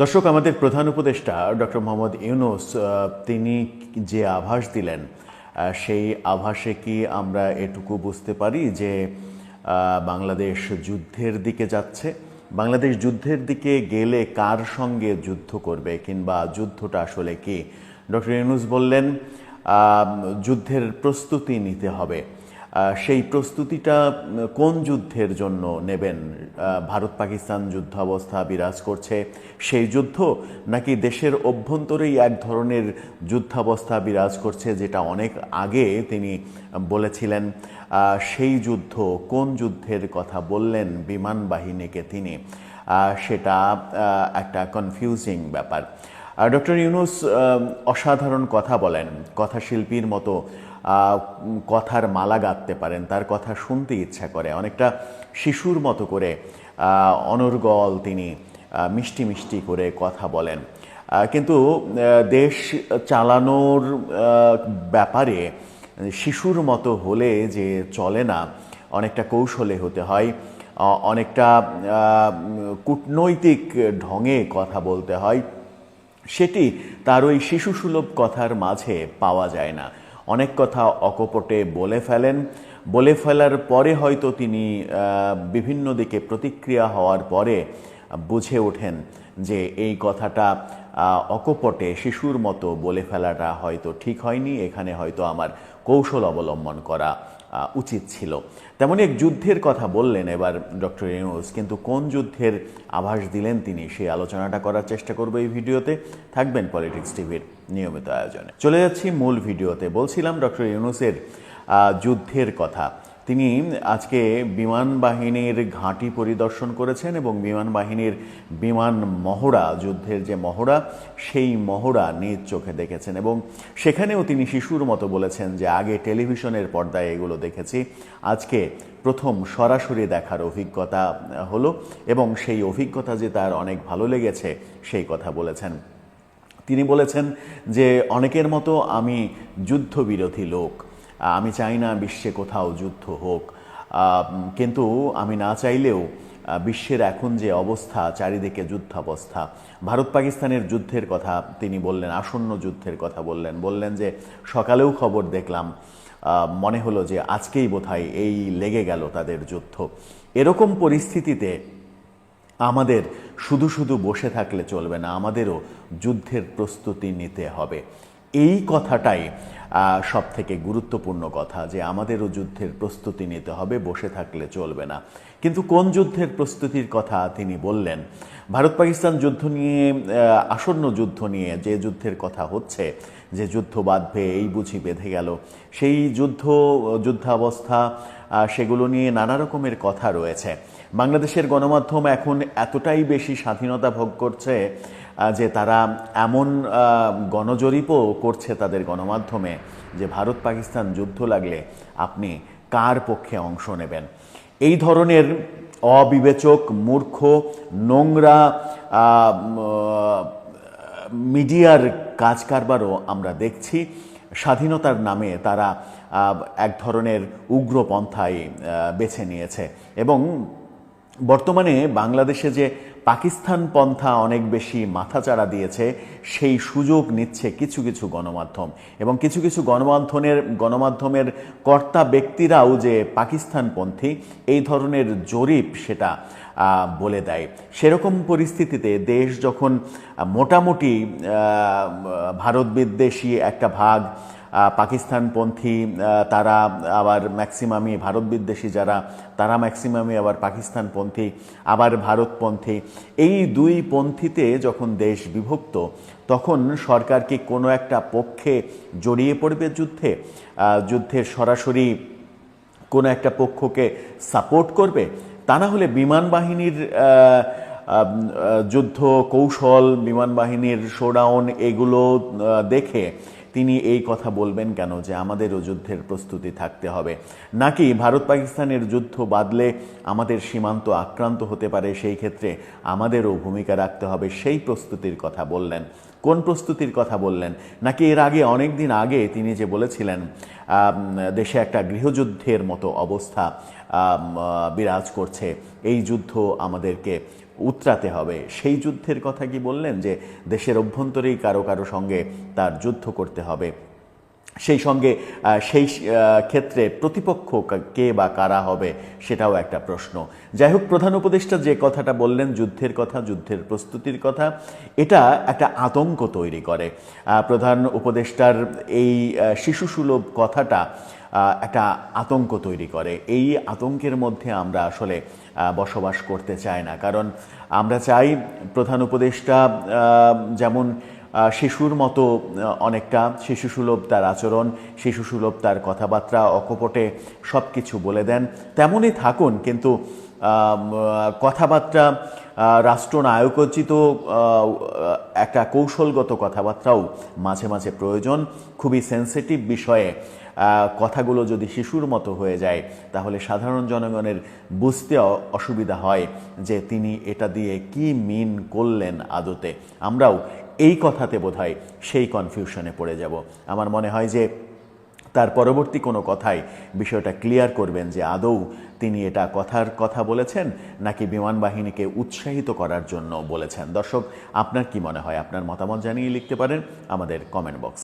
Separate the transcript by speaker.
Speaker 1: দর্শক, আমাদের প্রধান উপদেষ্টা ডক্টর মোহাম্মদ ইউনুস তিনি যে আভাস দিলেন সেই আভাসে কি আমরা এটুকু বুঝতে পারি যে বাংলাদেশ যুদ্ধের দিকে যাচ্ছে? বাংলাদেশ যুদ্ধের দিকে গেলে কার সঙ্গে যুদ্ধ করবে কিংবা যুদ্ধটা আসলে কি? ডক্টর ইউনুস বললেন যুদ্ধের প্রস্তুতি নিতে হবে। সেই প্রস্তুতিটা কোন যুদ্ধের জন্য নেবেন? ভারত পাকিস্তান যুদ্ধাবস্থা বিরাজ করছে সেই যুদ্ধ, নাকি দেশের অভ্যন্তরেই এক ধরনের যুদ্ধাবস্থা বিরাজ করছে যেটা অনেক আগে তিনি বলেছিলেন? সেই যুদ্ধ, কোন যুদ্ধের কথা বললেন বিমান বাহিনীকে তিনি? সেটা একটা কনফিউজিং ব্যাপার। ডক্টর ইউনুস অসাধারণ কথা বলেন। কথাশিল্পীর মতো কথার মালা গাঁথতে পারেন, তার কথা শুনতে ইচ্ছা করে। অনেকটা শিশুর মতো করে অনর্গল তিনি মিষ্টি মিষ্টি করে কথা বলেন। কিন্তু দেশ চালানোর ব্যাপারে শিশুর মতো হলে যে চলে না, অনেকটা কৌশলে হতে হয়। অনেকটা কূটনৈতিক ঢঙে কথা বলতে হয়। সেটি তার ওই শিশুসুলভ কথার মাঝে পাওয়া যায় না। অনেক কথা অকপটে বলে ফেলেন। বলে ফেলার পরে হয়তো তিনি বিভিন্ন দিকে প্রতিক্রিয়া হওয়ার পরে বুঝে ওঠেন। যে এই কথাটা অকপটে শিশুর মতো বলে ফেলাটা হয়তো ঠিক হয়নি, এখানে হয়তো আমার কৌশল অবলম্বন করা উচিত ছিল। তেমনই এক যুদ্ধের কথা বললেন এবার ডক্টর ইউনুস, কিন্তু কোন যুদ্ধের আভাস দিলেন তিনি সেই আলোচনাটা করার চেষ্টা করব এই ভিডিওতে। থাকবেন পলিটিক্স টিভির নিয়মিত আয়োজনে। চলে যাচ্ছি মূল ভিডিওতে। বলছিলাম ডক্টর ইউনুসের যুদ্ধের কথা। তিনি আজকে বিমান বাহিনীর ঘাঁটি পরিদর্শন করেছেন এবং বিমান বাহিনীর বিমান মহড়া, যুদ্ধের যে মহড়া, সেই মহড়া নিজ চোখে দেখেছেন এবং সেখানেও তিনি শিশুর মতো বলেছেন যে, আগে টেলিভিশনের পর্দায় এগুলো দেখেছি। আজকে প্রথম সরাসরি দেখার অভিজ্ঞতা হলো এবং সেই অভিজ্ঞতা যে তার অনেক ভালো লেগেছে, সেই কথা বলেছেন। তিনি বলেছেন যে, অনেকের মতো আমি যুদ্ধবিরোধী লোক। আমি চাই না বিশ্বে কোথাও যুদ্ধ হোক। কিন্তু আমি না চাইলেও বিশ্বের এখন যে অবস্থা, চারিদিকে যুদ্ধাবস্থা। ভারত পাকিস্তানের যুদ্ধের কথা তিনি বললেন, আসন্ন যুদ্ধের কথা বললেন। বললেন যে, সকালেও খবর দেখলাম মনে হলো যে আজকেই বোধহয় এই লেগে গেল তাদের যুদ্ধ। এরকম পরিস্থিতিতে আমাদের শুধু শুধু বসে থাকলে চলবে না, আমাদেরও যুদ্ধের প্রস্তুতি নিতে হবে। এই কথাটাই সব থেকে গুরুত্বপূর্ণ কথা যে আমাদেরও যুদ্ধের প্রস্তুতি নিতে হবে, বসে থাকলে চলবে না। কিন্তু কোন যুদ্ধের প্রস্তুতির কথা তিনি বললেন ভারত পাকিস্তান যুদ্ধ নিয়ে আসন্ন যুদ্ধ নিয়ে যে যুদ্ধের কথা হচ্ছে, যে যুদ্ধ বাঁধবে, এই বুঝি বেঁধে গেল, সেই যুদ্ধ, যুদ্ধাবস্থা সেগুলো নিয়ে নানা রকমের কথা রয়েছে। বাংলাদেশের গণমাধ্যম এখন এতটাই বেশি স্বাধীনতা ভোগ করছে যে তারা এমন গণজরিপও করছে তাদের গণমাধ্যমে, যে ভারত পাকিস্তান যুদ্ধ লাগলে আপনি কার পক্ষে অংশ নেবেন? এই ধরনের অবিবেচক, মূর্খ, নোংরা মিডিয়ার কাজ কারবারও আমরা দেখছি। স্বাধীনতার নামে তারা এক ধরনের উগ্রপন্থায় বেছে নিয়েছে এবং বর্তমানে বাংলাদেশে যে পাকিস্তান পন্থা অনেক বেশি মাথাচাড়া দিয়েছে, সেই সুযোগ নিচ্ছে কিছু কিছু গণমাধ্যম। এবং কিছু কিছু গণমাধ্যমের গণমাধ্যমের কর্তা ব্যক্তিরাও যে পাকিস্তানপন্থী এই ধরনের জরিপ সেটা বলে দেয়। সেরকম পরিস্থিতিতে দেশ যখন মোটামুটি ভারত বিদ্বেষী একটা ভাগ পাকিস্তানপন্থী তারা আবার ম্যাক্সিমামই ভারত বিদ্বেষী যারা তারা ম্যাক্সিমামই আবার পাকিস্তানপন্থী আবার ভারতপন্থী। এই দুই পন্থীতে যখন দেশ বিভক্ত তখন সরকার কি কোনো একটা পক্ষে জড়িয়ে পড়বে যুদ্ধে? আহ, যুদ্ধের সরাসরি কোনো একটা পক্ষকে সাপোর্ট করবে? তা না হলে বিমান বাহিনীর যুদ্ধ কৌশল বিমান বাহিনীর শোডাউন এগুলো দেখে তিনি এই কথা বলবেন কেন যে আমাদেরও যুদ্ধের প্রস্তুতি থাকতে হবে। নাকি ভারত পাকিস্তানের যুদ্ধ বাদলে আমাদের সীমান্ত আক্রান্ত হতে পারে, সেই ক্ষেত্রে আমাদেরও ভূমিকা রাখতে হবে, সেই প্রস্তুতির কথা বললেন। কোন প্রস্তুতির কথা বললেন? নাকি এর আগে অনেক দিন আগে তিনি যে বলেছিলেন দেশে একটা গৃহযুদ্ধের মতো অবস্থা বিরাজ করছে, এই যুদ্ধ আমাদেরকে উতরাতে হবে। সেই যুদ্ধের কথা কি বললেন? যে দেশের অভ্যন্তরেই কারও কারও সঙ্গে তার যুদ্ধ করতে হবে। সেই সঙ্গে সেই ক্ষেত্রে প্রতিপক্ষ কে বা কারা হবে সেটাও একটা প্রশ্ন। যাই হোক, প্রধান উপদেষ্টা যে কথাটা বললেন, যুদ্ধের কথা, যুদ্ধের প্রস্তুতির কথা, এটা একটা আতঙ্ক তৈরি করে। প্রধান উপদেষ্টার এই শিশুসুলভ কথাটা একটা আতঙ্ক তৈরি করে। এই আতঙ্কের মধ্যে আমরা আসলে বসবাস করতে চাই না। কারণ আমরা চাই প্রধান উপদেষ্টা যেমন শিশুর মতো অনেকটা শিশুসুলভ তার আচরণ, শিশুসুলভ তার কথাবার্তা, অকপটে সব কিছু বলে দেন। তেমনই থাকুন, কিন্তু কথাবার্তা রাষ্ট্রনায়কোচিত একটা কৌশলগত কথাবার্তাও মাঝে মাঝে প্রয়োজন। খুবই সেন্সিটিভ বিষয়ে কথাগুলো যদি শিশুর মতো হয়ে যায়, তাহলে সাধারণ জনগণের বুঝতে অসুবিধা হয় যে তিনি এটা দিয়ে কি মিন করলেন আদতে। আমরাও এই কথাতে বোধহয় সেই কনফিউশনে পড়ে যাব। আমার মনে হয় যে তার পরবর্তী কোনো কথাই বিষয়টা ক্লিয়ার করবেন যে আদৌ তিনি এটা কথার কথা বলেছেন নাকি বিমান বাহিনীকে উৎসাহিত করার জন্য বলেছেন। দর্শক, আপনার কি মনে হয়? আপনার মতামত জানিয়ে লিখতে পারেন আমাদের কমেন্ট বক্স